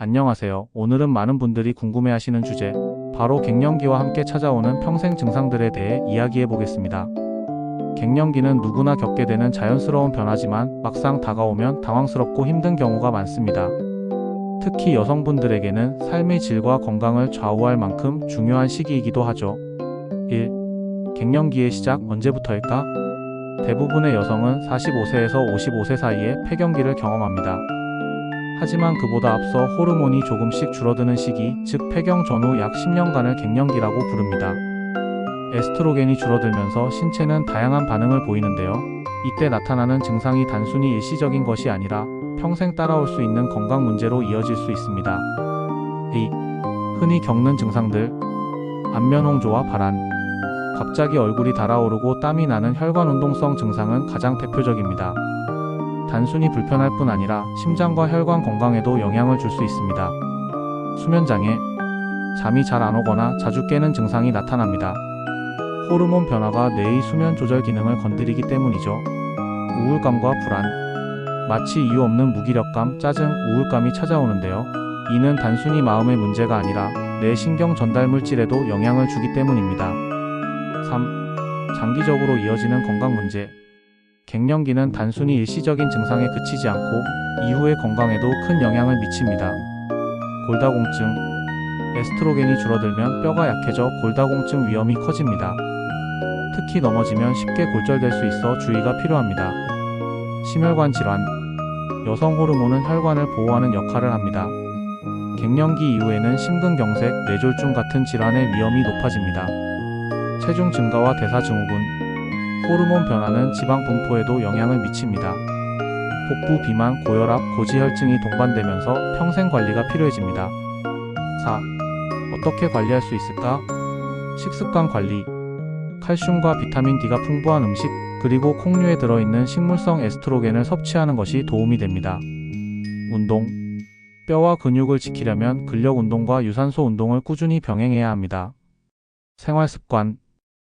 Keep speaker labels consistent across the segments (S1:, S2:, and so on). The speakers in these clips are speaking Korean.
S1: 안녕하세요. 오늘은 많은 분들이 궁금해하시는 주제, 바로 갱년기와 함께 찾아오는 평생 증상들에 대해 이야기해 보겠습니다. 갱년기는 누구나 겪게 되는 자연스러운 변화지만 막상 다가오면 당황스럽고 힘든 경우가 많습니다. 특히 여성분들에게는 삶의 질과 건강을 좌우할 만큼 중요한 시기이기도 하죠. 1. 갱년기의 시작 언제부터일까? 대부분의 여성은 45세에서 55세 사이에 폐경기를 경험합니다. 하지만 그보다 앞서 호르몬이 조금씩 줄어드는 시기, 즉 폐경 전후 약 10년간을 갱년기라고 부릅니다. 에스트로겐이 줄어들면서 신체는 다양한 반응을 보이는데요. 이때 나타나는 증상이 단순히 일시적인 것이 아니라 평생 따라올 수 있는 건강 문제로 이어질 수 있습니다. 2. 흔히 겪는 증상들 안면 홍조와 발한 갑자기 얼굴이 달아오르고 땀이 나는 혈관 운동성 증상은 가장 대표적입니다. 단순히 불편할 뿐 아니라 심장과 혈관 건강에도 영향을 줄 수 있습니다. 수면장애, 잠이 잘 안 오거나 자주 깨는 증상이 나타납니다. 호르몬 변화가 뇌의 수면 조절 기능을 건드리기 때문이죠. 우울감과 불안, 마치 이유 없는 무기력감, 짜증, 우울감이 찾아오는데요. 이는 단순히 마음의 문제가 아니라 뇌 신경 전달 물질에도 영향을 주기 때문입니다. 3. 장기적으로 이어지는 건강 문제. 갱년기는 단순히 일시적인 증상에 그치지 않고 이후의 건강에도 큰 영향을 미칩니다. 골다공증. 에스트로겐이 줄어들면 뼈가 약해져 골다공증 위험이 커집니다. 특히 넘어지면 쉽게 골절될 수 있어 주의가 필요합니다. 심혈관 질환. 여성 호르몬은 혈관을 보호하는 역할을 합니다. 갱년기 이후에는 심근경색, 뇌졸중 같은 질환의 위험이 높아집니다. 체중 증가와 대사 증후군, 호르몬 변화는 지방 분포에도 영향을 미칩니다. 복부 비만, 고혈압, 고지혈증이 동반되면서 평생 관리가 필요해집니다. 4. 어떻게 관리할 수 있을까? 식습관 관리. 칼슘과 비타민 D가 풍부한 음식, 그리고 콩류에 들어있는 식물성 에스트로겐을 섭취하는 것이 도움이 됩니다. 운동. 뼈와 근육을 지키려면 근력 운동과 유산소 운동을 꾸준히 병행해야 합니다. 생활 습관.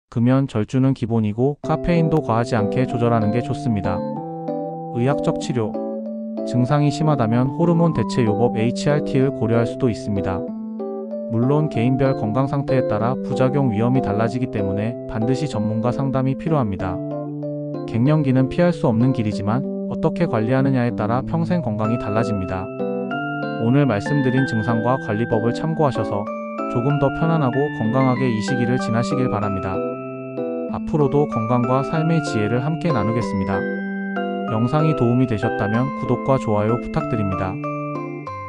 S1: 금연 절주는 기본이고 카페인도 과하지 않게 조절하는 게 좋습니다. 의학적 치료. 증상이 심하다면 호르몬 대체 요법 HRT를 고려할 수도 있습니다. 물론 개인별 건강 상태에 따라 부작용 위험이 달라지기 때문에 반드시 전문가 상담이 필요합니다. 갱년기는 피할 수 없는 길이지만 어떻게 관리하느냐에 따라 평생 건강이 달라집니다. 오늘 말씀드린 증상과 관리법을 참고하셔서 조금 더 편안하고 건강하게 이 시기를 지나시길 바랍니다. 앞으로도 건강과 삶의 지혜를 함께 나누겠습니다. 영상이 도움이 되셨다면 구독과 좋아요 부탁드립니다.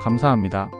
S1: 감사합니다.